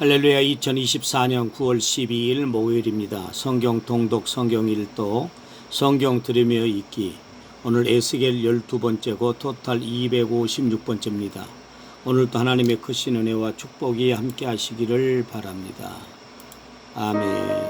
할렐루야 2024년 9월 12일 목요일입니다. 성경 통독 성경 일도 성경 들으며 읽기 오늘 에스겔 12번째고 토탈 256번째입니다. 오늘도 하나님의 크신 은혜와 축복이 함께 하시기를 바랍니다. 아멘.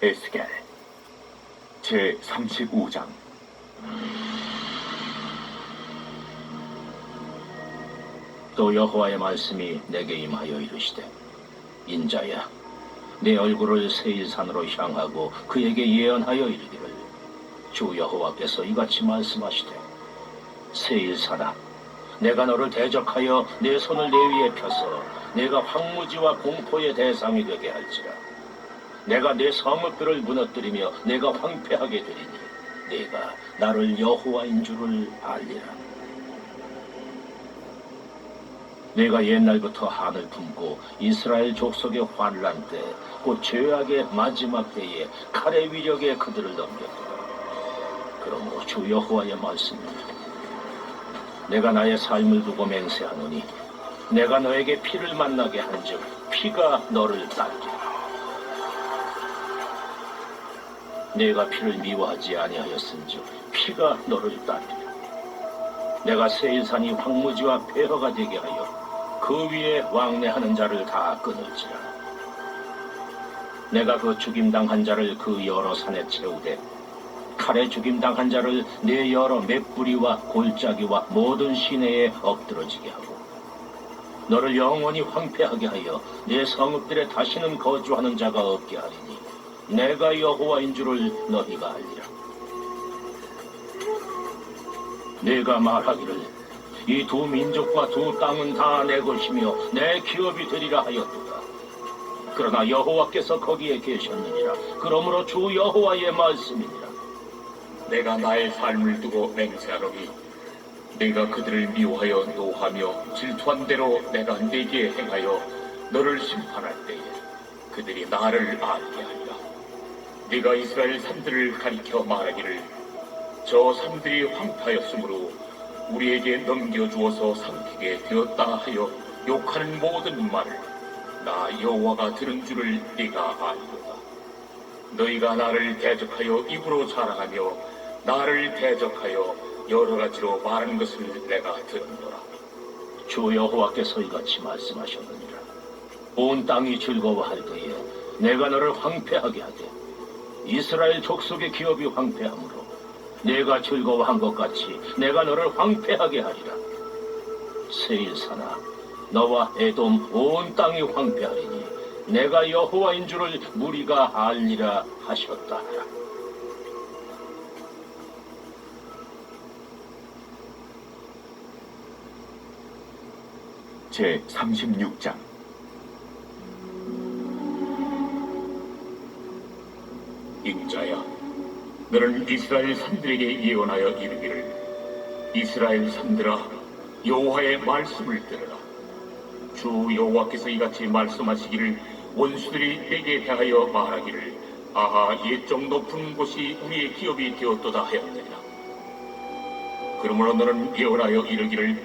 에스겔 제 35장. 또 여호와의 말씀이 내게 임하여 이르시되 인자야 내 얼굴을 세일산으로 향하고 그에게 예언하여 이르기를 주 여호와께서 이같이 말씀하시되 세일산아 내가 너를 대적하여 내 손을 내 위에 펴서 내가 황무지와 공포의 대상이 되게 할지라 내가 내 성읍들을 무너뜨리며 내가 황폐하게 되리니 내가 나를 여호와인 줄을 알리라 내가 옛날부터 한을 품고 이스라엘 족속의 환란 때, 곧 죄악의 마지막 때에 칼의 위력에 그들을 넘겼다. 그러므로 주 여호와의 말씀입니다. 내가 나의 삶을 두고 맹세하노니, 내가 너에게 피를 만나게 한즉 피가 너를 따르리 내가 피를 미워하지 아니하였은즉 피가 너를 따르리라. 내가 세일산이 황무지와 폐허가 되게 하여 그 위에 왕래하는 자를 다 끊을지라. 내가 그 죽임당한 자를 그 여러 산에 채우되 칼에 죽임당한 자를 내 여러 맷뿌리와 골짜기와 모든 시내에 엎드러지게 하고 너를 영원히 황폐하게 하여 내 성읍들에 다시는 거주하는 자가 없게 하리니 내가 여호와인 줄을 너희가 알리라. 내가 말하기를 이 두 민족과 두 땅은 다 내 것이며 내 기업이 되리라 하였도다. 그러나 여호와께서 거기에 계셨느니라. 그러므로 주 여호와의 말씀이니라. 내가 나의 삶을 두고 맹세하노니 내가 그들을 미워하여 노하며 질투한 대로 내가 네게 행하여 너를 심판할 때에 그들이 나를 알게 하리라 네가 이스라엘 산들을 가리켜 말하기를 저 산들이 황폐하였으므로 우리에게 넘겨주어서 삼키게 되었다 하여 욕하는 모든 말을 나 여호와가 들은 줄을 네가 알도다 너희가 나를 대적하여 입으로 자랑하며 나를 대적하여 여러 가지로 말하는 것을 내가 들었노라. 주 여호와께서 이같이 말씀하셨느니라. 온 땅이 즐거워할 때에 내가 너를 황폐하게 하되 이스라엘 족속의 기업이 황폐하므로 내가 즐거워한 것 같이 내가 너를 황폐하게 하리라. 세일사나 너와 에돔 온 땅이 황폐하리니 내가 여호와인 줄을 무리가 알리라 하셨다 하라. 제 36장 인자야. 너는 이스라엘 산들에게 예언하여 이르기를 이스라엘 산들아 여호와의 말씀을 들으라. 주 여호와께서 이같이 말씀하시기를 원수들이 내게 대하여 말하기를 아하 옛적 높은 곳이 우리의 기업이 되었도다 하였느니라. 그러므로 너는 예언하여 이르기를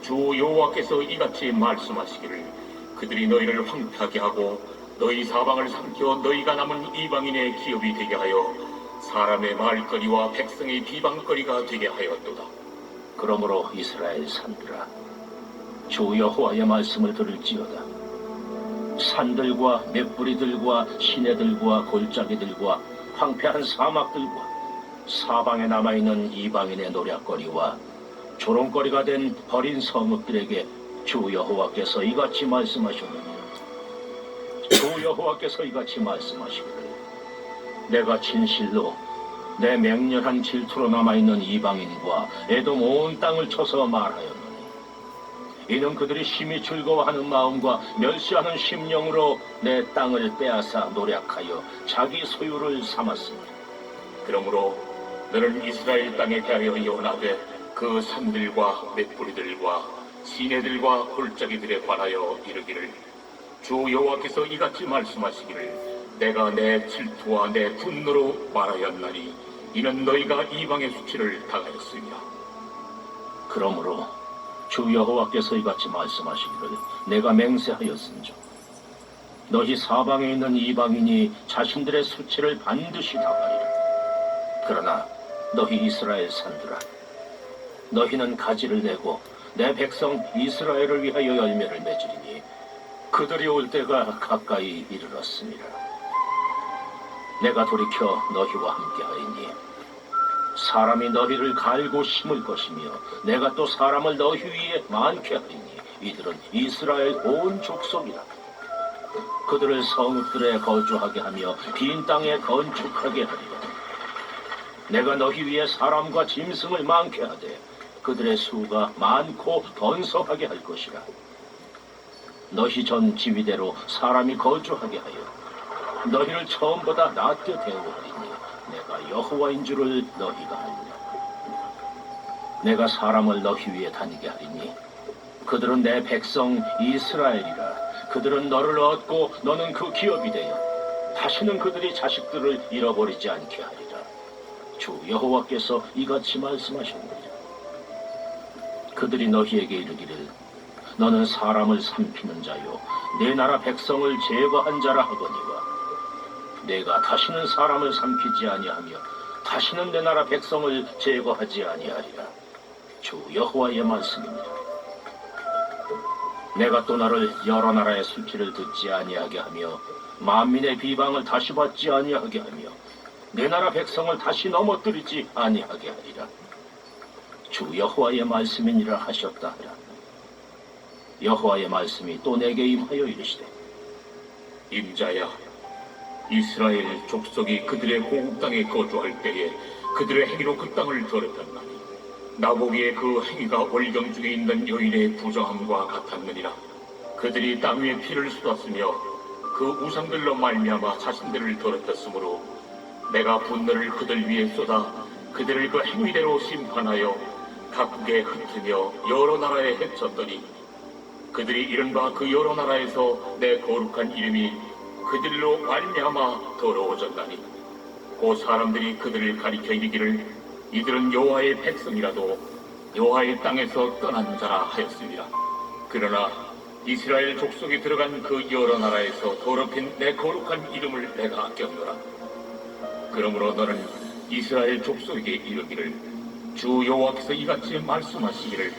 주 여호와께서 이같이 말씀하시기를 그들이 너희를 황폐하게 하고 너희 사방을 삼켜 너희가 남은 이방인의 기업이 되게 하여 사람의 말거리와 백성의 비방거리가 되게 하였도다. 그러므로 이스라엘 산들아 주 여호와의 말씀을 들을지어다 산들과 맷뿌리들과 시내들과 골짜기들과 황폐한 사막들과 사방에 남아있는 이방인의 노략거리와 조롱거리가 된 버린 성읍들에게 주 여호와께서 이같이 말씀하셨느니라 주 여호와께서 이같이 말씀하시기를 내가 진실로 내 맹렬한 질투로 남아있는 이방인과 에돔 온 땅을 쳐서 말하였노니 이는 그들이 심히 즐거워하는 마음과 멸시하는 심령으로 내 땅을 빼앗아 노략하여 자기 소유를 삼았습니다. 그러므로 너는 이스라엘 땅에 대하여 예언하되 그 산들과 맷뿌리들과 시내들과 골짜기들에 관하여 이르기를 주 여호와께서 이같이 말씀하시기를 내가 내 질투와 내 분노로 말하였나니 이는 너희가 이방의 수치를 당하였습니다. 그러므로 주 여호와께서 이같이 말씀하시기를 내가 맹세하였은즉 너희 사방에 있는 이방인이 자신들의 수치를 반드시 당하리라. 그러나 너희 이스라엘 산들아 너희는 가지를 내고 내 백성 이스라엘을 위하여 열매를 맺으리니 그들이 올 때가 가까이 이르렀습니다. 내가 돌이켜 너희와 함께하리니 사람이 너희를 갈고 심을 것이며 내가 또 사람을 너희 위에 많게 하리니 이들은 이스라엘 온 족속이라. 그들을 성읍들에 거주하게 하며 빈 땅에 건축하게 하리라. 내가 너희 위에 사람과 짐승을 많게 하되 그들의 수가 많고 번성하게 할 것이라 너희 전 지위대로 사람이 거주하게 하여 너희를 처음보다 낫게 대우하리니 내가 여호와인 줄을 너희가 알리라. 내가 사람을 너희 위에 다니게 하리니 그들은 내 백성 이스라엘이라. 그들은 너를 얻고 너는 그 기업이 되어 다시는 그들이 자식들을 잃어버리지 않게 하리라. 주 여호와께서 이같이 말씀하셨느니라. 그들이 너희에게 이르기를 너는 사람을 삼키는 자요 내 나라 백성을 제거한 자라 하거니와 내가 다시는 사람을 삼키지 아니하며 다시는 내 나라 백성을 제거하지 아니하리라. 주 여호와의 말씀입니다. 내가 또 나를 여러 나라의 수치를 듣지 아니하게 하며 만민의 비방을 다시 받지 아니하게 하며 내 나라 백성을 다시 넘어뜨리지 아니하게 하리라. 주 여호와의 말씀이니라 하셨다 하라. 여호와의 말씀이 또 내게 임하여 이르시되 임자야 이스라엘 족속이 그들의 고국 땅에 거주할 때에 그들의 행위로 그 땅을 더럽혔나니 나보기에 그 행위가 월경 중에 있는 여인의 부정함과 같았느니라. 그들이 땅 위에 피를 쏟았으며 그 우상들로 말미암아 자신들을 더럽혔으므로 내가 분노를 그들 위에 쏟아 그들을 그 행위대로 심판하여 각국에 흩으며 여러 나라에 헤쳤더니 그들이 이른바 그 여러 나라에서 내 거룩한 이름이 그들로 말미암아 더러워졌다니 그 사람들이 그들을 가리켜 이르기를 이들은 여호와의 백성이라도 여호와의 땅에서 떠난 자라 하였습니다. 그러나 이스라엘 족속이 들어간 그 여러 나라에서 더럽힌 내 거룩한 이름을 내가 아꼈노라. 그러므로 너는 이스라엘 족속에게 이르기를 주 여호와께서 이같이 말씀하시기를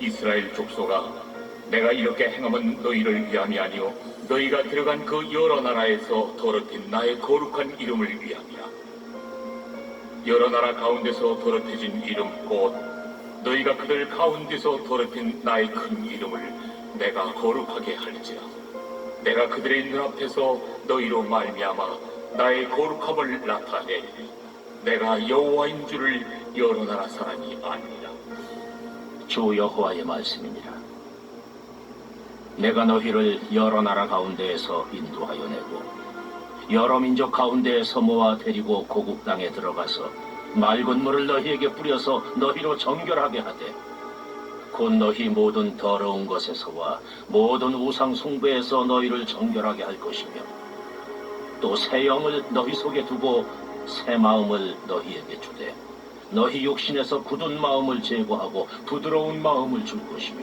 이스라엘 족속아 내가 이렇게 행함은 너희를 위함이 아니요. 너희가 들어간 그 여러 나라에서 더럽힌 나의 거룩한 이름을 위함이라. 여러 나라 가운데서 더럽혀진 이름 곧 너희가 그들 가운데서 더럽힌 나의 큰 이름을 내가 거룩하게 할지라. 내가 그들의 눈앞에서 너희로 말미암아 나의 거룩함을 나타내리니 내가 여호와인 줄을 여러 나라 사람이 아니라. 주 여호와의 말씀이니라. 내가 너희를 여러 나라 가운데에서 인도하여 내고 여러 민족 가운데에서 모아 데리고 고국 땅에 들어가서 맑은 물을 너희에게 뿌려서 너희로 정결하게 하되 곧 너희 모든 더러운 것에서와 모든 우상 숭배에서 너희를 정결하게 할 것이며 또 새 영을 너희 속에 두고 새 마음을 너희에게 주되 너희 육신에서 굳은 마음을 제거하고 부드러운 마음을 줄 것이며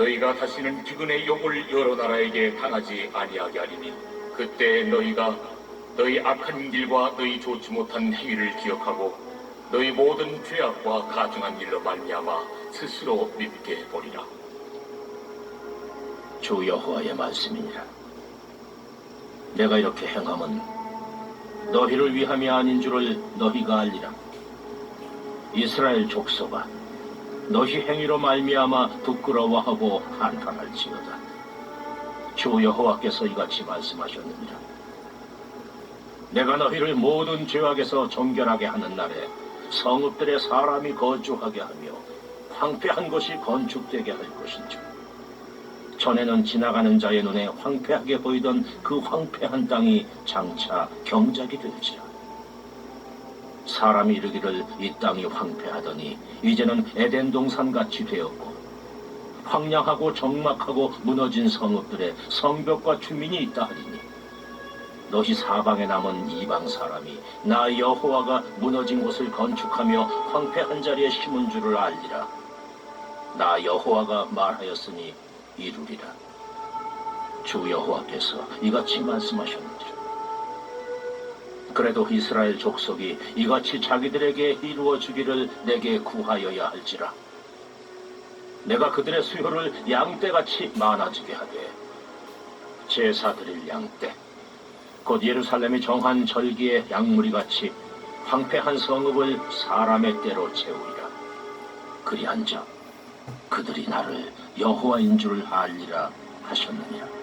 너희가 다시는 기근의 욕을 여러 나라에게 당하지 아니하게 하리니 그때 너희가 너희 악한 길과 너희 좋지 못한 행위를 기억하고 너희 모든 죄악과 가증한 일로 말미암아 스스로 밉게 보리라. 주 여호와의 말씀이니라 내가 이렇게 행함은 너희를 위함이 아닌 줄을 너희가 알리라 이스라엘 족속아 너희 행위로 말미암아 부끄러워하고 한탄할지어다. 주 여호와께서 이같이 말씀하셨느니라. 내가 너희를 모든 죄악에서 정결하게 하는 날에 성읍들의 사람이 거주하게 하며 황폐한 것이 건축되게 할 것인즉 전에는 지나가는 자의 눈에 황폐하게 보이던 그 황폐한 땅이 장차 경작이 될지라. 사람이 이르기를 이 땅이 황폐하더니 이제는 에덴 동산 같이 되었고 황량하고 적막하고 무너진 성읍들에 성벽과 주민이 있다 하리니 너희 사방에 남은 이방 사람이 나 여호와가 무너진 곳을 건축하며 황폐한 자리에 심은 줄을 알리라. 나 여호와가 말하였으니 이루리라. 주 여호와께서 이같이 말씀하셨느니라. 그래도 이스라엘 족속이 이같이 자기들에게 이루어 주기를 내게 구하여야 할지라. 내가 그들의 수요를 양떼같이 많아지게 하되 제사 드릴 양떼 곧 예루살렘이 정한 절기의 양무리 같이 황폐한 성읍을 사람의 때로 채우리라. 그리한즉 그들이 나를 여호와인 줄 알리라 하셨느니라.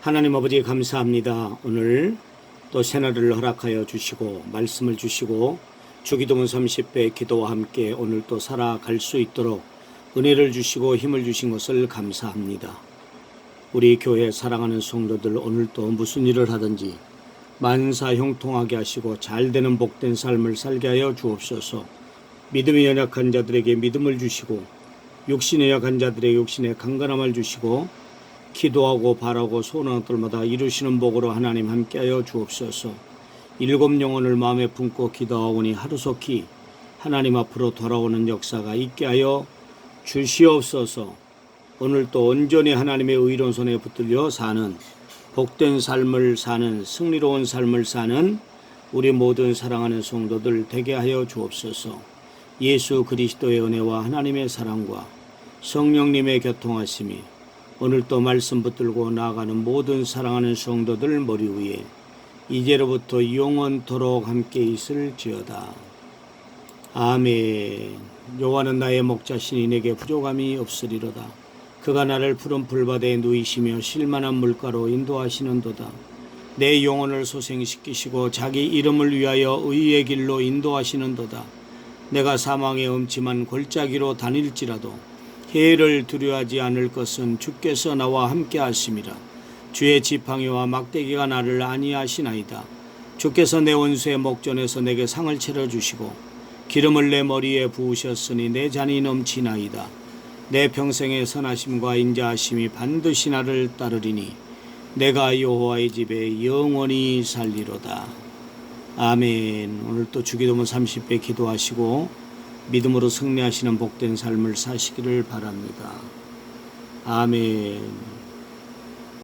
하나님 아버지 감사합니다. 오늘 또 새날을 허락하여 주시고 말씀을 주시고 주기도문 30배 기도와 함께 오늘 또 살아갈 수 있도록 은혜를 주시고 힘을 주신 것을 감사합니다. 우리 교회 사랑하는 성도들 오늘 또 무슨 일을 하든지 만사 형통하게 하시고 잘 되는 복된 삶을 살게 하여 주옵소서. 믿음이 연약한 자들에게 믿음을 주시고 육신의 약한 자들에게 육신의 강건함을 주시고 기도하고 바라고 소원하는 것들마다 이루시는 복으로 하나님 함께하여 주옵소서. 일곱 영혼을 마음에 품고 기도하오니 하루속히 하나님 앞으로 돌아오는 역사가 있게 하여 주시옵소서. 오늘 또 온전히 하나님의 의로운 손에 붙들려 사는 복된 삶을 사는 승리로운 삶을 사는 우리 모든 사랑하는 성도들 되게 하여 주옵소서. 예수 그리스도의 은혜와 하나님의 사랑과 성령님의 교통하심이 오늘 또 말씀 붙들고 나아가는 모든 사랑하는 성도들 머리 위에 이제로부터 영원토록 함께 있을지어다. 아멘. 여호와는 나의 목자시니 내게 부족함이 없으리로다. 그가 나를 푸른 풀밭에 누이시며 실만한 물가로 인도하시는도다. 내 영혼을 소생시키시고 자기 이름을 위하여 의의 길로 인도하시는도다. 내가 사망의 음침한 골짜기로 다닐지라도 해를 두려워하지 않을 것은 주께서 나와 함께 하심이라. 주의 지팡이와 막대기가 나를 안위하시나이다. 주께서 내 원수의 목전에서 내게 상을 차려 주시고 기름을 내 머리에 부으셨으니 내 잔이 넘치나이다. 내 평생의 선하심과 인자하심이 반드시 나를 따르리니 내가 여호와의 집에 영원히 살리로다. 아멘. 오늘 또 주기도문 30배 기도하시고 믿음으로 승리하시는 복된 삶을 사시기를 바랍니다. 아멘.